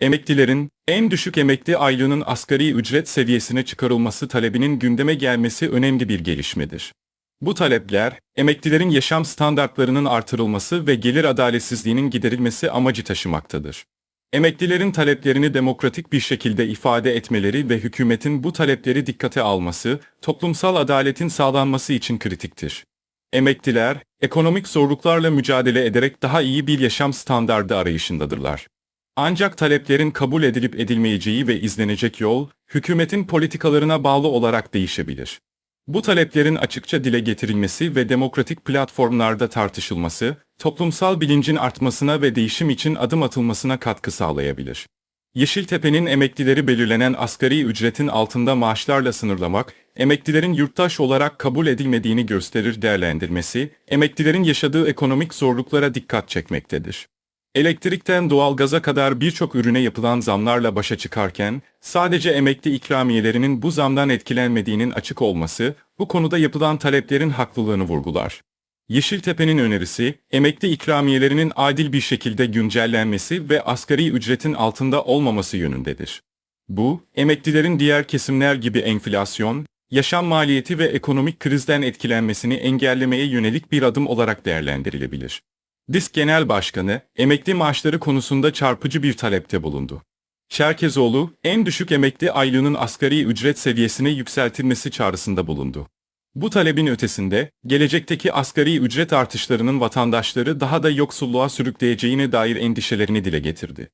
Emeklilerin en düşük emekli aylığının asgari ücret seviyesine çıkarılması talebinin gündeme gelmesi önemli bir gelişmedir. Bu talepler, emeklilerin yaşam standartlarının artırılması ve gelir adaletsizliğinin giderilmesi amacı taşımaktadır. Emeklilerin taleplerini demokratik bir şekilde ifade etmeleri ve hükümetin bu talepleri dikkate alması, toplumsal adaletin sağlanması için kritiktir. Emekliler, ekonomik zorluklarla mücadele ederek daha iyi bir yaşam standardı arayışındadırlar. Ancak taleplerin kabul edilip edilmeyeceği ve izlenecek yol, hükümetin politikalarına bağlı olarak değişebilir. Bu taleplerin açıkça dile getirilmesi ve demokratik platformlarda tartışılması, toplumsal bilincin artmasına ve değişim için adım atılmasına katkı sağlayabilir. Yeşiltepe'nin emeklileri belirlenen asgari ücretin altında maaşlarla sınırlamak, emeklilerin yurttaş olarak kabul edilmediğini gösterir değerlendirmesi, emeklilerin yaşadığı ekonomik zorluklara dikkat çekmektedir. Elektrikten doğalgaza kadar birçok ürüne yapılan zamlarla başa çıkarken, sadece emekli ikramiyelerinin bu zamdan etkilenmediğinin açık olması, bu konuda yapılan taleplerin haklılığını vurgular. Yeşiltepe'nin önerisi, emekli ikramiyelerinin adil bir şekilde güncellenmesi ve asgari ücretin altında olmaması yönündedir. Bu, emeklilerin diğer kesimler gibi enflasyon, yaşam maliyeti ve ekonomik krizden etkilenmesini engellemeye yönelik bir adım olarak değerlendirilebilir. DİSK Genel Başkanı, emekli maaşları konusunda çarpıcı bir talepte bulundu. Çerkezoğlu, en düşük emekli aylığının asgari ücret seviyesine yükseltilmesi çağrısında bulundu. Bu talebin ötesinde, gelecekteki asgari ücret artışlarının vatandaşları daha da yoksulluğa sürükleyeceğine dair endişelerini dile getirdi.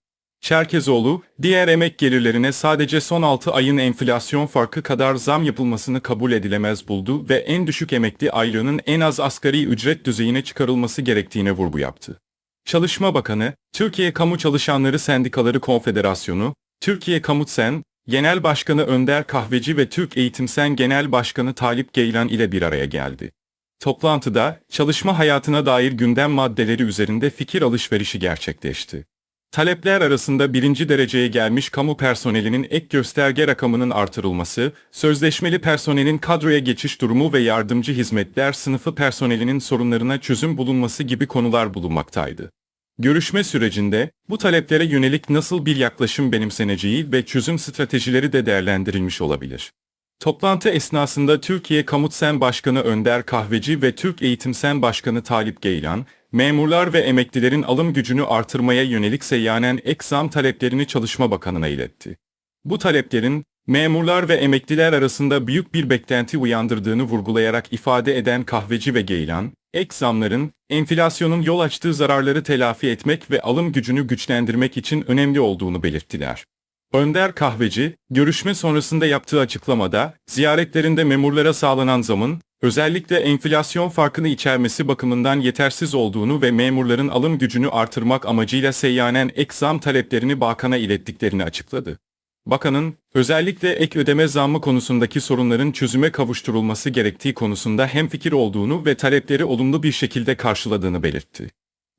Çerkezoğlu, diğer emek gelirlerine sadece son 6 ayın enflasyon farkı kadar zam yapılmasını kabul edilemez buldu ve en düşük emekli aylığının en az asgari ücret düzeyine çıkarılması gerektiğine vurgu yaptı. Çalışma Bakanı, Türkiye Kamu Çalışanları Sendikaları Konfederasyonu, Türkiye Kamutsen, Genel Başkanı Önder Kahveci ve Türk Eğitimsen Genel Başkanı Talip Geylan ile bir araya geldi. Toplantıda, çalışma hayatına dair gündem maddeleri üzerinde fikir alışverişi gerçekleşti. Talepler arasında birinci dereceye gelmiş kamu personelinin ek gösterge rakamının artırılması, sözleşmeli personelin kadroya geçiş durumu ve yardımcı hizmetler sınıfı personelinin sorunlarına çözüm bulunması gibi konular bulunmaktaydı. Görüşme sürecinde bu taleplere yönelik nasıl bir yaklaşım benimseneceği ve çözüm stratejileri de değerlendirilmiş olabilir. Toplantı esnasında Türkiye Kamutsen Başkanı Önder Kahveci ve Türk Eğitimsen Başkanı Talip Geylan, memurlar ve emeklilerin alım gücünü artırmaya yönelik seyyanen ek zam taleplerini Çalışma Bakanı'na iletti. Bu taleplerin, memurlar ve emekliler arasında büyük bir beklenti uyandırdığını vurgulayarak ifade eden Kahveci ve Geylan, ek zamların, enflasyonun yol açtığı zararları telafi etmek ve alım gücünü güçlendirmek için önemli olduğunu belirttiler. Önder Kahveci, görüşme sonrasında yaptığı açıklamada, ziyaretlerinde memurlara sağlanan zamın, özellikle enflasyon farkını içermesi bakımından yetersiz olduğunu ve memurların alım gücünü artırmak amacıyla seyyanen ek zam taleplerini bakana ilettiklerini açıkladı. Bakanın, özellikle ek ödeme zammı konusundaki sorunların çözüme kavuşturulması gerektiği konusunda hemfikir olduğunu ve talepleri olumlu bir şekilde karşıladığını belirtti.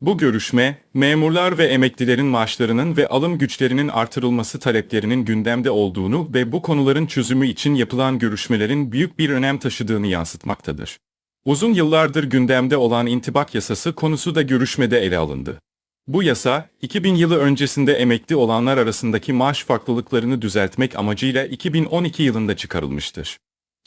Bu görüşme, memurlar ve emeklilerin maaşlarının ve alım güçlerinin artırılması taleplerinin gündemde olduğunu ve bu konuların çözümü için yapılan görüşmelerin büyük bir önem taşıdığını yansıtmaktadır. Uzun yıllardır gündemde olan intibak yasası konusu da görüşmede ele alındı. Bu yasa, 2000 yılı öncesinde emekli olanlar arasındaki maaş farklılıklarını düzeltmek amacıyla 2012 yılında çıkarılmıştır.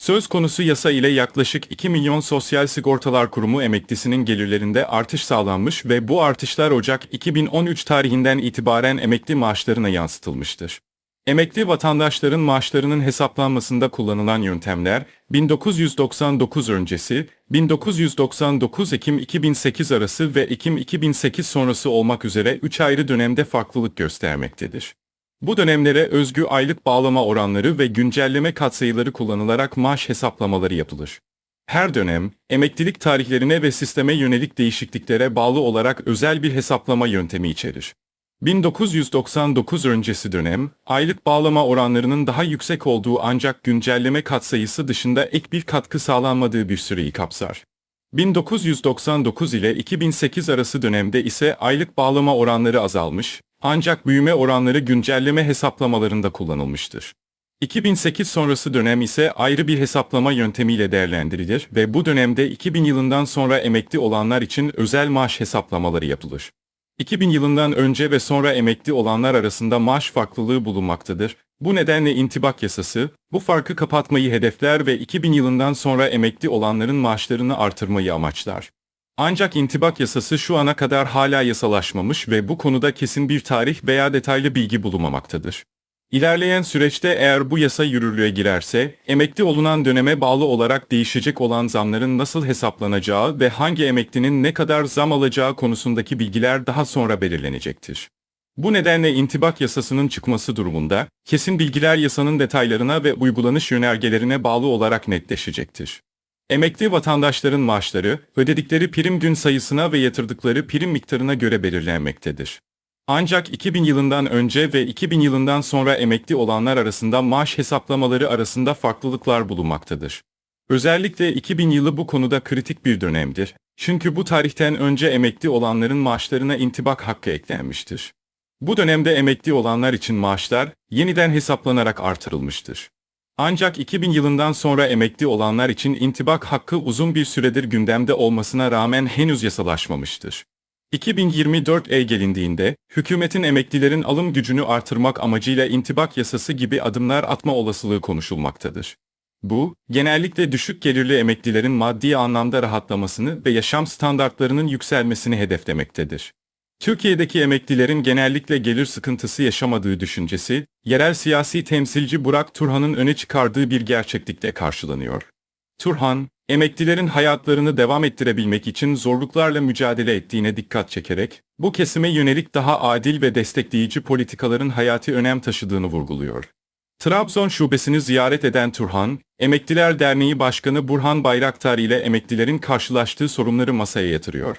Söz konusu yasa ile yaklaşık 2 milyon Sosyal Sigortalar Kurumu emeklisinin gelirlerinde artış sağlanmış ve bu artışlar Ocak 2013 tarihinden itibaren emekli maaşlarına yansıtılmıştır. Emekli vatandaşların maaşlarının hesaplanmasında kullanılan yöntemler 1999 öncesi, 1999 Ekim 2008 arası ve Ekim 2008 sonrası olmak üzere 3 ayrı dönemde farklılık göstermektedir. Bu dönemlere özgü aylık bağlama oranları ve güncelleme katsayıları kullanılarak maaş hesaplamaları yapılır. Her dönem, emeklilik tarihlerine ve sisteme yönelik değişikliklere bağlı olarak özel bir hesaplama yöntemi içerir. 1999 öncesi dönem, aylık bağlama oranlarının daha yüksek olduğu ancak güncelleme katsayısı dışında ek bir katkı sağlanmadığı bir süreyi kapsar. 1999 ile 2008 arası dönemde ise aylık bağlama oranları azalmış, ancak büyüme oranları güncelleme hesaplamalarında kullanılmıştır. 2008 sonrası dönem ise ayrı bir hesaplama yöntemiyle değerlendirilir ve bu dönemde 2000 yılından sonra emekli olanlar için özel maaş hesaplamaları yapılır. 2000 yılından önce ve sonra emekli olanlar arasında maaş farklılığı bulunmaktadır. Bu nedenle intibak yasası, bu farkı kapatmayı hedefler ve 2000 yılından sonra emekli olanların maaşlarını artırmayı amaçlar. Ancak intibak yasası şu ana kadar hala yasalaşmamış ve bu konuda kesin bir tarih veya detaylı bilgi bulunmamaktadır. İlerleyen süreçte eğer bu yasa yürürlüğe girerse, emekli olunan döneme bağlı olarak değişecek olan zamların nasıl hesaplanacağı ve hangi emeklinin ne kadar zam alacağı konusundaki bilgiler daha sonra belirlenecektir. Bu nedenle intibak yasasının çıkması durumunda, kesin bilgiler yasanın detaylarına ve uygulanış yönergelerine bağlı olarak netleşecektir. Emekli vatandaşların maaşları, ödedikleri prim gün sayısına ve yatırdıkları prim miktarına göre belirlenmektedir. Ancak 2000 yılından önce ve 2000 yılından sonra emekli olanlar arasında maaş hesaplamaları arasında farklılıklar bulunmaktadır. Özellikle 2000 yılı bu konuda kritik bir dönemdir. Çünkü bu tarihten önce emekli olanların maaşlarına intibak hakkı eklenmiştir. Bu dönemde emekli olanlar için maaşlar yeniden hesaplanarak artırılmıştır. Ancak 2000 yılından sonra emekli olanlar için intibak hakkı uzun bir süredir gündemde olmasına rağmen henüz yasalaşmamıştır. 2024'e gelindiğinde, hükümetin emeklilerin alım gücünü artırmak amacıyla intibak yasası gibi adımlar atma olasılığı konuşulmaktadır. Bu, genellikle düşük gelirli emeklilerin maddi anlamda rahatlamasını ve yaşam standartlarının yükselmesini hedeflemektedir. Türkiye'deki emeklilerin genellikle gelir sıkıntısı yaşamadığı düşüncesi, yerel siyasi temsilci Burak Turhan'ın öne çıkardığı bir gerçeklikle karşılanıyor. Turhan, emeklilerin hayatlarını devam ettirebilmek için zorluklarla mücadele ettiğine dikkat çekerek, bu kesime yönelik daha adil ve destekleyici politikaların hayati önem taşıdığını vurguluyor. Trabzon şubesini ziyaret eden Turhan, Emekliler Derneği Başkanı Burhan Bayraktar ile emeklilerin karşılaştığı sorunları masaya yatırıyor.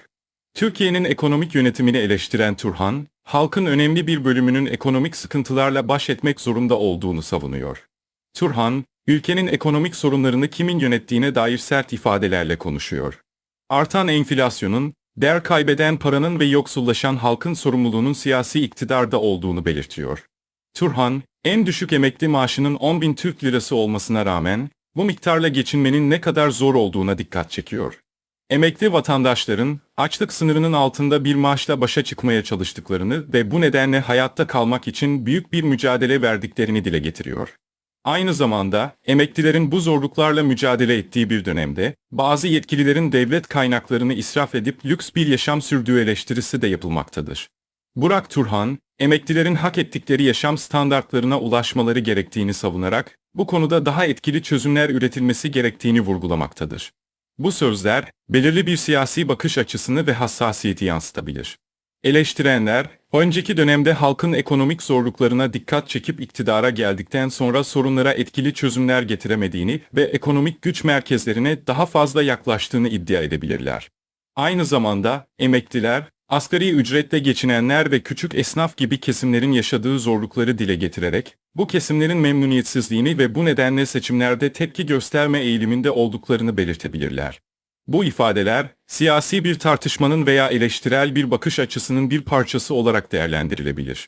Türkiye'nin ekonomik yönetimini eleştiren Turhan, halkın önemli bir bölümünün ekonomik sıkıntılarla baş etmek zorunda olduğunu savunuyor. Turhan, ülkenin ekonomik sorunlarını kimin yönettiğine dair sert ifadelerle konuşuyor. Artan enflasyonun, değer kaybeden paranın ve yoksullaşan halkın sorumluluğunun siyasi iktidarda olduğunu belirtiyor. Turhan, en düşük emekli maaşının 10 bin Türk lirası olmasına rağmen, bu miktarla geçinmenin ne kadar zor olduğuna dikkat çekiyor. Emekli vatandaşların açlık sınırının altında bir maaşla başa çıkmaya çalıştıklarını ve bu nedenle hayatta kalmak için büyük bir mücadele verdiklerini dile getiriyor. Aynı zamanda emeklilerin bu zorluklarla mücadele ettiği bir dönemde bazı yetkililerin devlet kaynaklarını israf edip lüks bir yaşam sürdüğü eleştirisi de yapılmaktadır. Burak Turhan, emeklilerin hak ettikleri yaşam standartlarına ulaşmaları gerektiğini savunarak bu konuda daha etkili çözümler üretilmesi gerektiğini vurgulamaktadır. Bu sözler, belirli bir siyasi bakış açısını ve hassasiyeti yansıtabilir. Eleştirenler, önceki dönemde halkın ekonomik zorluklarına dikkat çekip iktidara geldikten sonra sorunlara etkili çözümler getiremediğini ve ekonomik güç merkezlerine daha fazla yaklaştığını iddia edebilirler. Aynı zamanda, emekliler, asgari ücretle geçinenler ve küçük esnaf gibi kesimlerin yaşadığı zorlukları dile getirerek, bu kesimlerin memnuniyetsizliğini ve bu nedenle seçimlerde tepki gösterme eğiliminde olduklarını belirtebilirler. Bu ifadeler, siyasi bir tartışmanın veya eleştirel bir bakış açısının bir parçası olarak değerlendirilebilir.